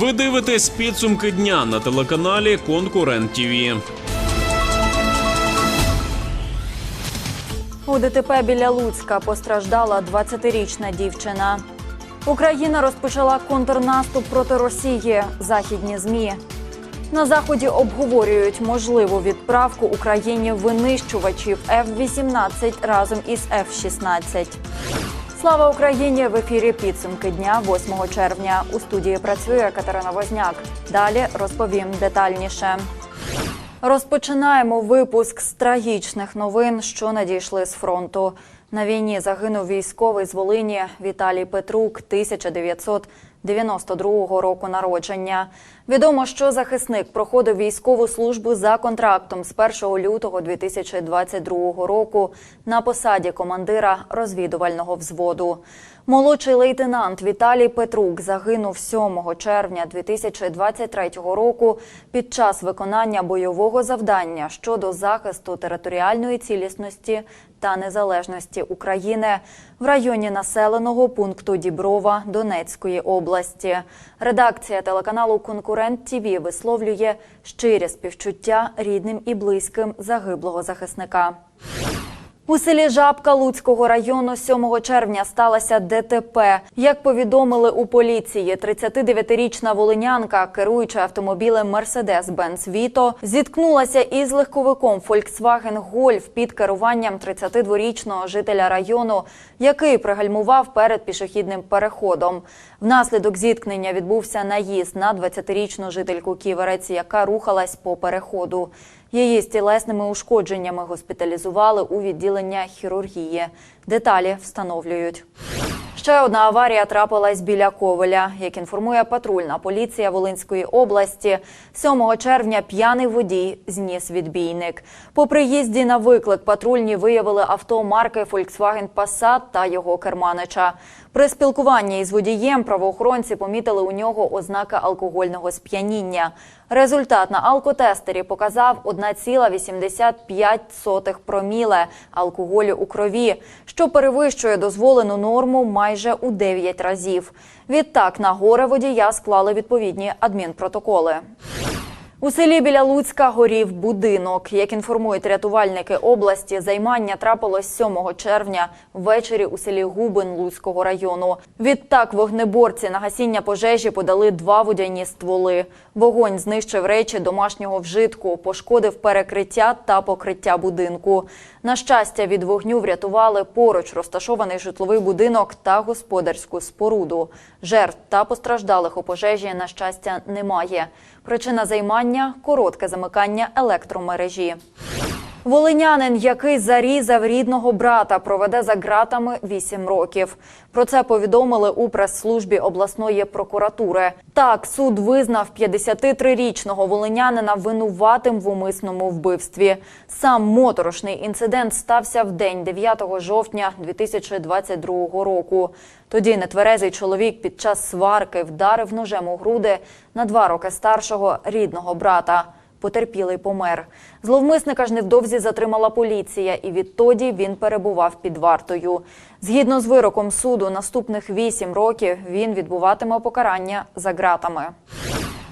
Ви дивитесь підсумки дня на телеканалі Конкурент ТІВІ. У ДТП біля Луцька постраждала 20-річна дівчина. Україна розпочала контрнаступ проти Росії. Західні змі на заході обговорюють можливу відправку Україні винищувачів F-18 разом із F-16. Слава Україні! В ефірі підсумки дня 8 червня. У студії працює Катерина Возняк. Далі розповім детальніше. Розпочинаємо випуск з трагічних новин, що надійшли з фронту. На війні загинув військовий з Волині Віталій Петрук, 1992 року народження. Відомо, що захисник проходив військову службу за контрактом з 1 лютого 2022 року на посаді командира розвідувального взводу. Молодший лейтенант Віталій Петрук загинув 7 червня 2023 року під час виконання бойового завдання щодо захисту територіальної цілісності та незалежності України в районі населеного пункту Діброва Донецької області. Редакція телеканалу Конкурент ТІВІ висловлює щирі співчуття рідним і близьким загиблого захисника. У селі Жабка Луцького району 7 червня сталося ДТП. Як повідомили у поліції, 39-річна волинянка, керуючи автомобілем Mercedes-Benz Vito, зіткнулася із легковиком Volkswagen Golf під керуванням 32-річного жителя району, який пригальмував перед пішохідним переходом. Внаслідок зіткнення відбувся наїзд на 20-річну жительку Ківерець, яка рухалась по переходу. Її з тілесними ушкодженнями госпіталізували у відділення хірургії. Деталі встановлюють. Ще одна аварія трапилась біля Ковеля. Як інформує патрульна поліція Волинської області, 7 червня п'яний водій зніс відбійник. По приїзді на виклик патрульні виявили авто марки Volkswagen Passat та його керманича. При спілкуванні із водієм правоохоронці помітили у нього ознаки алкогольного сп'яніння. Результат на алкотестері показав 1,85 проміле алкоголю у крові, що перевищує дозволену норму майже у 9 разів. Відтак на горе водія склали відповідні адмінпротоколи. У селі біля Луцька горів будинок. Як інформують рятувальники області, займання трапилось 7 червня ввечері у селі Губин Луцького району. Відтак вогнеборці на гасіння пожежі подали два водяні стволи. Вогонь знищив речі домашнього вжитку, пошкодив перекриття та покриття будинку. На щастя, від вогню врятували поруч розташований житловий будинок та господарську споруду. Жертв та постраждалих у пожежі, на щастя, немає. Причина займання коротке замикання електромережі. Волинянин, який зарізав рідного брата, проведе за ґратами 8 років. Про це повідомили у прес-службі обласної прокуратури. Так, суд визнав 53-річного волинянина винуватим в умисному вбивстві. Сам моторошний інцидент стався в день 9 жовтня 2022 року. Тоді нетверезий чоловік під час сварки вдарив ножем у груди на два роки старшого рідного брата. Потерпілий помер. Зловмисника ж невдовзі затримала поліція, і відтоді він перебував під вартою. Згідно з вироком суду, наступних вісім років він відбуватиме покарання за ґратами.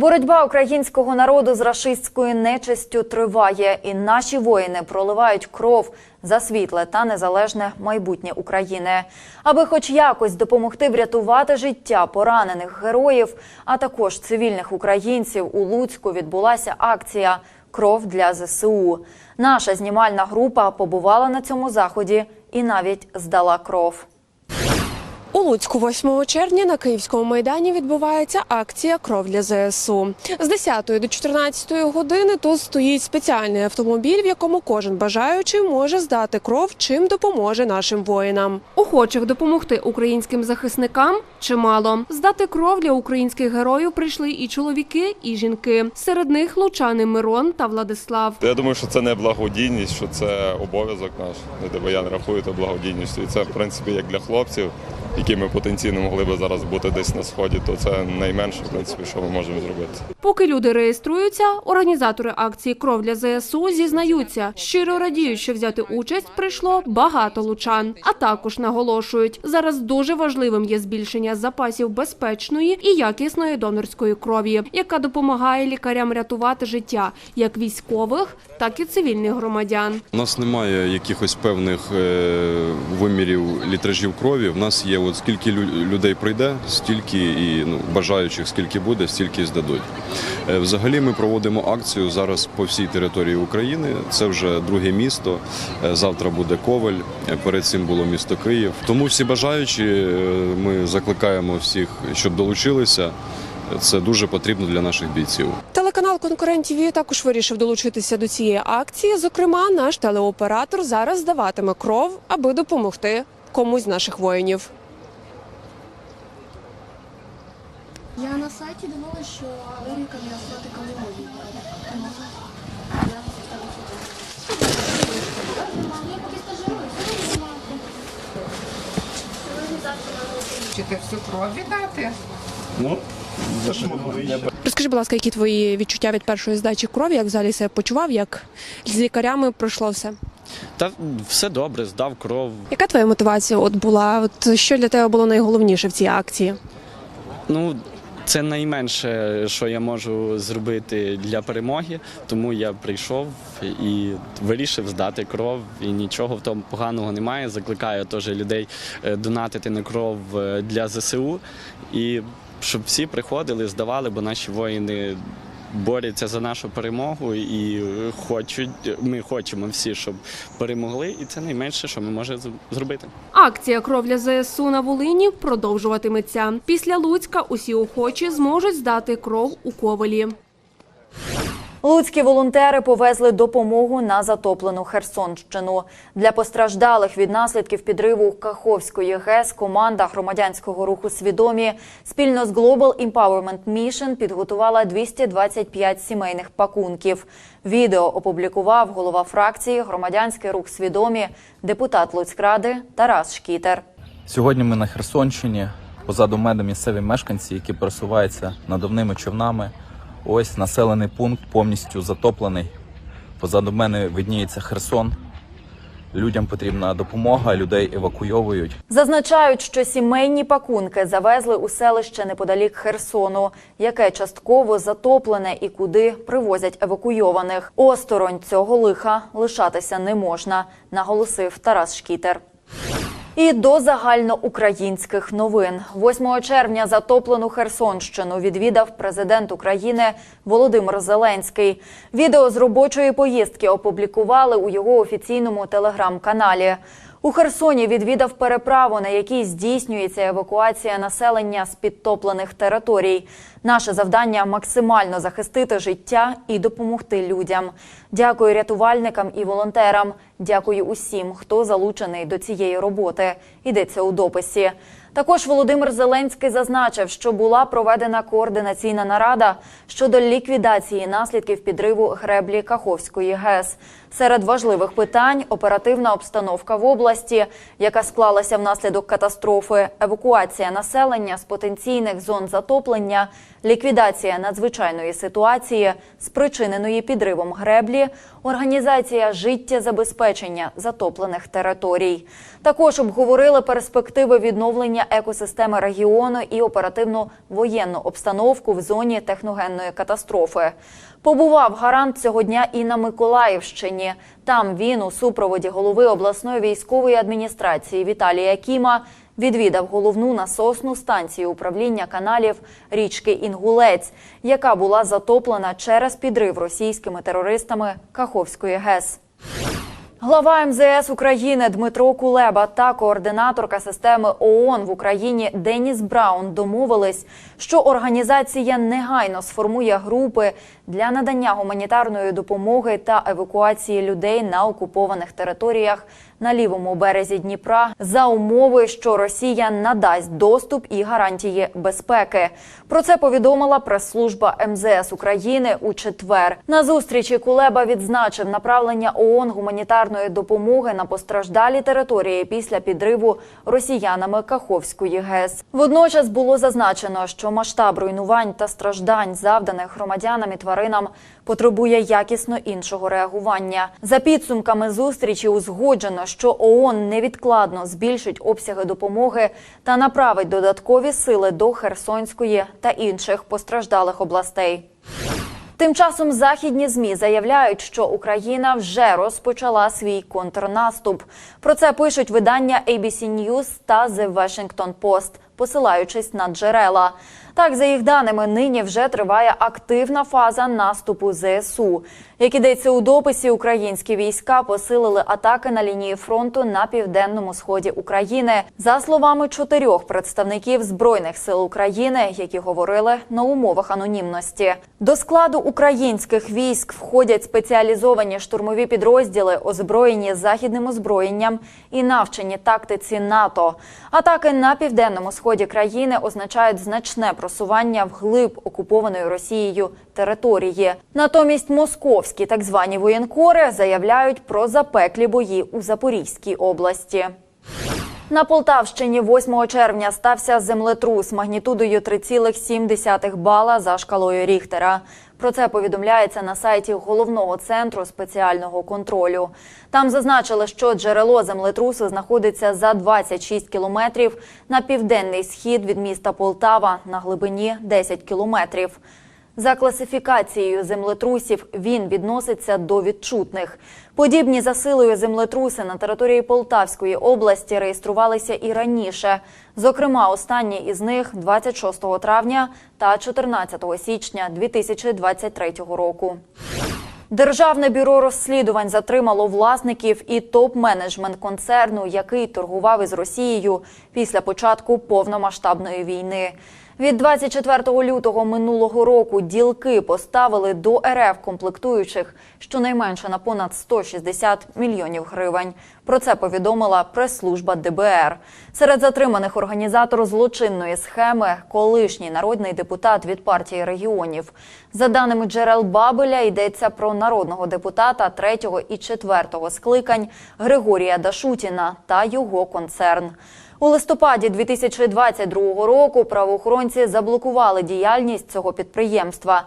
Боротьба українського народу з рашистською нечистю триває, і наші воїни проливають кров за світле та незалежне майбутнє України, аби хоч якось допомогти врятувати життя поранених героїв, а також цивільних українців. У Луцьку відбулася акція Кров для ЗСУ. Наша знімальна група побувала на цьому заході і навіть здала кров. У Луцьку 8 червня на Київському майдані відбувається акція Кров для ЗСУ. З 10 до 14 години тут стоїть спеціальний автомобіль, в якому кожен бажаючий може здати кров, чим допоможе нашим воїнам. Охочих допомогти українським захисникам чимало. Здати кров для українських героїв прийшли і чоловіки, і жінки. Серед них лучани Мирон та Владислав. Я думаю, що це не благодійність, що це обов'язок наш. ДБЯ не рахує то благодійністю. І це, в принципі, як для хлопців, які ми потенційно могли би зараз бути десь на сході, то це найменше, в принципі, що ми можемо зробити. Поки люди реєструються, організатори акції Кров для ЗСУ зізнаються, щиро радіють, що взяти участь прийшло багато лучан. А також наголошують, зараз дуже важливим є збільшення запасів безпечної і якісної донорської крові, яка допомагає лікарям рятувати життя як військових, так і цивільних громадян. У нас немає якихось певних е, вимірів літражів крові. В нас є от скільки лю- людей прийде, стільки і ну, бажаючих, скільки буде, стільки і здадуть. Е, взагалі ми проводимо акцію зараз по всій території України. Це вже друге місто. Е, завтра буде Коваль. е, Перед цим було місто Київ. Тому всі бажаючі ми закликаємо всіх, щоб долучилися. Це дуже потрібно для наших бійців. Телеканал Конкурент ТВ також вирішив долучитися до цієї акції. Зокрема, наш телеоператор зараз здаватиме кров, аби допомогти комусь з наших воїнів. Я на сайті дивилася, що. Тому я Я поки стажируюся, Хочете всю кров віддати? Розкажи, будь ласка, які твої відчуття від першої здачі крові, як взагалі себе почував, як з лікарями пройшло все? Та все добре, здав кров. Яка твоя мотивація от була? От що для тебе було найголовніше в цій акції? Ну, це найменше, що я можу зробити для перемоги, тому я прийшов і вирішив здати кров. І нічого в тому поганого немає. Закликаю теж людей е, донатити на кров е, для ЗСУ і щоб всі приходили, здавали, бо наші воїни. Борються за нашу перемогу і хочуть. Ми хочемо всі, щоб перемогли, і це найменше, що ми можемо зробити. Акція кровля ЗСУ на Волині продовжуватиметься. Після Луцька усі охочі зможуть здати кров у Ковелі. Луцькі волонтери повезли допомогу на затоплену Херсонщину. Для постраждалих від наслідків підриву Каховської ГЕС команда громадянського руху «Свідомі» спільно з Global Empowerment Mission підготувала 225 сімейних пакунків. Відео опублікував голова фракції «Громадянський рух «Свідомі» депутат Луцькради Тарас Шкітер. Сьогодні ми на Херсонщині. Позаду мене місцеві мешканці, які пересуваються надувними човнами. Ось населений пункт повністю затоплений. Позаду мене видніється Херсон. Людям потрібна допомога, людей евакуйовують. Зазначають, що сімейні пакунки завезли у селище неподалік Херсону, яке частково затоплене і куди привозять евакуйованих. Осторонь цього лиха лишатися не можна, наголосив Тарас Шкітер. І до загальноукраїнських новин 8 червня затоплену Херсонщину відвідав президент України Володимир Зеленський. Відео з робочої поїздки опублікували у його офіційному телеграм-каналі. У Херсоні відвідав переправу, на якій здійснюється евакуація населення з підтоплених територій. Наше завдання максимально захистити життя і допомогти людям. Дякую рятувальникам і волонтерам. Дякую усім, хто залучений до цієї роботи. Йдеться у дописі. Також Володимир Зеленський зазначив, що була проведена координаційна нарада щодо ліквідації наслідків підриву греблі Каховської ГЕС. Серед важливих питань оперативна обстановка в області, яка склалася внаслідок катастрофи, евакуація населення з потенційних зон затоплення, ліквідація надзвичайної ситуації, спричиненої підривом греблі, організація життєзабезпечення затоплених територій. Також обговорили перспективи відновлення екосистеми регіону і оперативну воєнну обстановку в зоні техногенної катастрофи. Побував гарант цього дня і на Миколаївщині. Там він у супроводі голови обласної військової адміністрації Віталія Кіма відвідав головну насосну станцію управління каналів річки Інгулець, яка була затоплена через підрив російськими терористами Каховської ГЕС. Глава МЗС України Дмитро Кулеба та координаторка системи ООН в Україні Деніс Браун домовились, що організація негайно сформує групи для надання гуманітарної допомоги та евакуації людей на окупованих територіях на лівому березі Дніпра за умови, що Росія надасть доступ і гарантії безпеки. Про це повідомила прес-служба МЗС України у четвер. На зустрічі Кулеба відзначив направлення ООН гуманітарної допомоги на постраждалі території після підриву росіянами Каховської ГЕС. Водночас було зазначено, що масштаб руйнувань та страждань, завданих громадянам і тваринам, потребує якісно іншого реагування. За підсумками зустрічі узгоджено, що ООН невідкладно збільшить обсяги допомоги та направить додаткові сили до Херсонської та інших постраждалих областей. Тим часом західні змі заявляють, що Україна вже розпочала свій контрнаступ. Про це пишуть видання ABC News та The Washington Post, посилаючись на джерела. Так, за їх даними, нині вже триває активна фаза наступу ЗСУ. Як ідеться у дописі, українські війська посилили атаки на лінії фронту на південному сході України. За словами чотирьох представників збройних сил України, які говорили на умовах анонімності. До складу українських військ входять спеціалізовані штурмові підрозділи, озброєні західним озброєнням і навчені тактиці НАТО. Атаки на південному сході країни означають значне просування вглиб окупованої Росією території. Натомість московські так звані воєнкори заявляють про запеклі бої у Запорізькій області. На Полтавщині 8 червня стався землетрус магнітудою 3,7 бала за шкалою Ріхтера. Про це повідомляється на сайті головного центру спеціального контролю. Там зазначили, що джерело землетрусу знаходиться за 26 кілометрів на південний схід від міста Полтава на глибині 10 кілометрів. За класифікацією землетрусів він відноситься до відчутних. Подібні за силою землетруси на території Полтавської області реєструвалися і раніше. Зокрема, останні із них 26 травня та 14 січня 2023 року. Державне бюро розслідувань затримало власників і топ-менеджмент концерну, який торгував із Росією після початку повномасштабної війни. Від 24 лютого минулого року ділки поставили до РФ комплектуючих щонайменше на понад 160 мільйонів гривень. Про це повідомила прес-служба ДБР. Серед затриманих організатор злочинної схеми колишній народний депутат від партії регіонів. За даними джерел Бабеля, йдеться про народного депутата третього і четвертого скликань Григорія Дашутіна та його концерн. У листопаді 2022 року правоохоронці заблокували діяльність цього підприємства.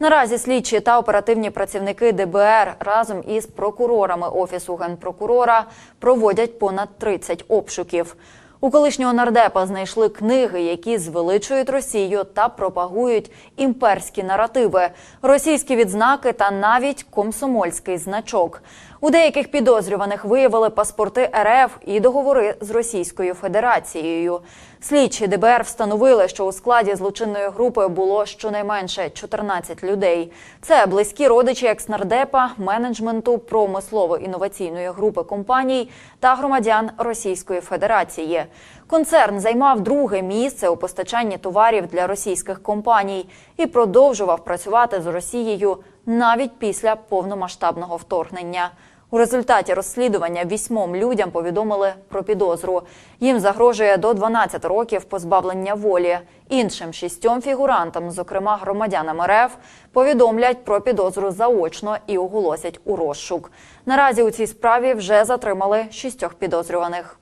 Наразі слідчі та оперативні працівники ДБР разом із прокурорами офісу генпрокурора проводять понад 30 обшуків. У колишнього нардепа знайшли книги, які звеличують Росію та пропагують імперські наративи, російські відзнаки та навіть комсомольський значок. У деяких підозрюваних виявили паспорти РФ і договори з Російською Федерацією. Слідчі ДБР встановили, що у складі злочинної групи було щонайменше 14 людей. Це близькі родичі екснардепа, менеджменту промислово-інноваційної групи компаній та громадян Російської Федерації. Концерн займав друге місце у постачанні товарів для російських компаній і продовжував працювати з Росією навіть після повномасштабного вторгнення. У результаті розслідування вісьмом людям повідомили про підозру. Їм загрожує до 12 років позбавлення волі. Іншим шістьом фігурантам, зокрема громадянам РФ, повідомлять про підозру заочно і оголосять у розшук. Наразі у цій справі вже затримали шістьох підозрюваних.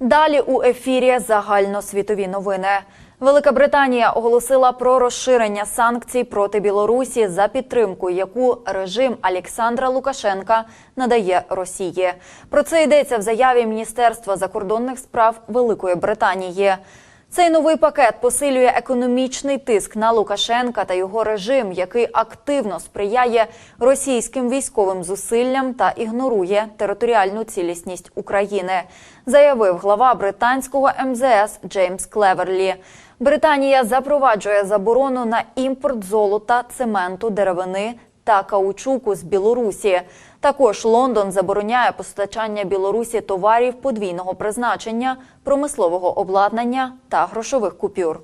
Далі у ефірі загальносвітові новини. Велика Британія оголосила про розширення санкцій проти Білорусі за підтримку, яку режим Олександра Лукашенка надає Росії. Про це йдеться в заяві Міністерства закордонних справ Великої Британії. Цей новий пакет посилює економічний тиск на Лукашенка та його режим, який активно сприяє російським військовим зусиллям та ігнорує територіальну цілісність України, заявив глава британського МЗС Джеймс Клеверлі. Британія запроваджує заборону на імпорт золота, цементу, деревини та каучуку з Білорусі. Також Лондон забороняє постачання Білорусі товарів подвійного призначення, промислового обладнання та грошових купюр.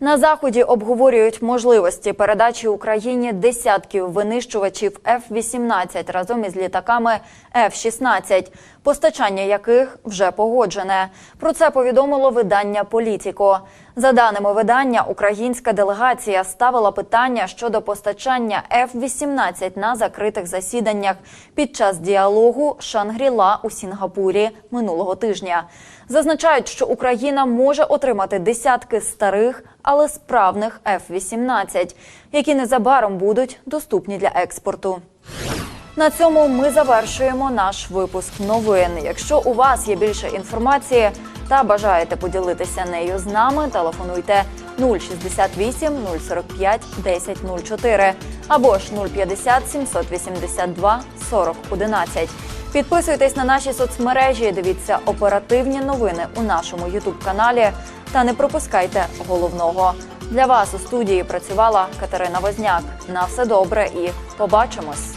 На заході обговорюють можливості передачі Україні десятків винищувачів F-18 разом із літаками F-16, постачання яких вже погоджене. Про це повідомило видання Політіко. За даними видання, українська делегація ставила питання щодо постачання F-18 на закритих засіданнях під час діалогу Шангріла у Сінгапурі минулого тижня. Зазначають, що Україна може отримати десятки старих, але справних F-18, які незабаром будуть доступні для експорту. На цьому ми завершуємо наш випуск новин. Якщо у вас є більше інформації та бажаєте поділитися нею з нами, телефонуйте 068 045 1004 або ж 050 782 40 11. Підписуйтесь на наші соцмережі, дивіться оперативні новини у нашому ютуб каналі та не пропускайте головного. Для вас у студії працювала Катерина Возняк. На все добре і побачимось.